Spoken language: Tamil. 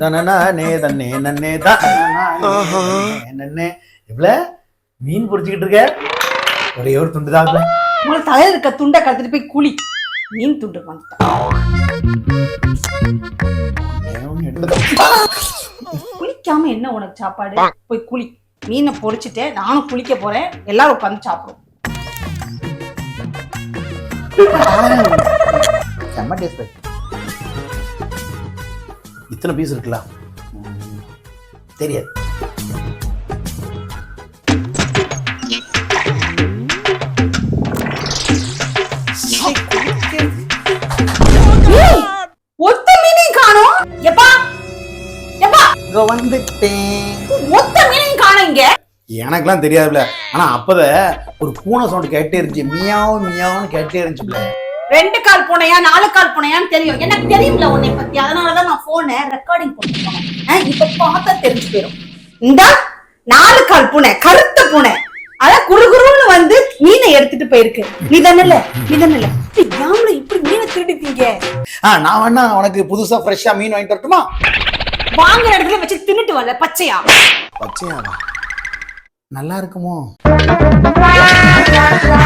தனனே தன்னே நன்னே நன்னே இவ்வளோ மீன் பிடிச்சிக்கிட்டு இருக்க? ஒரே ஒரு துண்டு தான் உங்களுக்கு தலையில இருக்க துண்டை கழுத்துட்டு போய் குழி மீன் வந்துட்டேன் குளிக்காம என்ன உனக்கு சாப்பாடு? போய் குளி. மீனை பொரிச்சுட்டு நானும் குளிக்க போறேன். எல்லாரும் உட்காந்து சாப்பிடுவோம் செம்ம டேஸ்ட் இத்தனை பீஸ் இருக்கலாம் ம், தெரியாது. ஒத்த மீனையும் காணோம். எப்பா? எப்பா? இங்க வந்துட்டேன். ஒத்த மீனையும் காணோம் இங்க. எனக்கெல்லாம் தெரியாதுல ஆனா அப்பத ஒரு பூனை சவுண்ட் கேட்டே இருந்துச்சு. மியாவும் மியாவும் கேட்டே இருந்துச்சுல ரெண்டு கால் பூனையா நாலு கால் பூனையான்னு தெரியும். எனக்கு தெரியும்ல உன்னை பத்தி. அதனாலதான் நான் போனை ரெக்கார்டிங் போட்டுருக்கேன் இப்ப பார்த்தா தெரிஞ்சு போயிடும் இந்த நாலு கால் பூனை கருத்த பூனை. அதான் குறுகுறுன்னு வந்து மீனை எடுத்துட்டு போயிருக்கு. நீ தானே நீ தானே யாமல இப்படி மீனை திருடிட்டீங்க நான் வேணா உனக்கு புதுசா ஃப்ரெஷ்ஷா மீன் வாங்கி தரட்டுமா வாங்குற இடத்துல வச்சு தின்னுட்டு வரல பச்சையா? பச்சையாவா? நல்லா இருக்குமோ?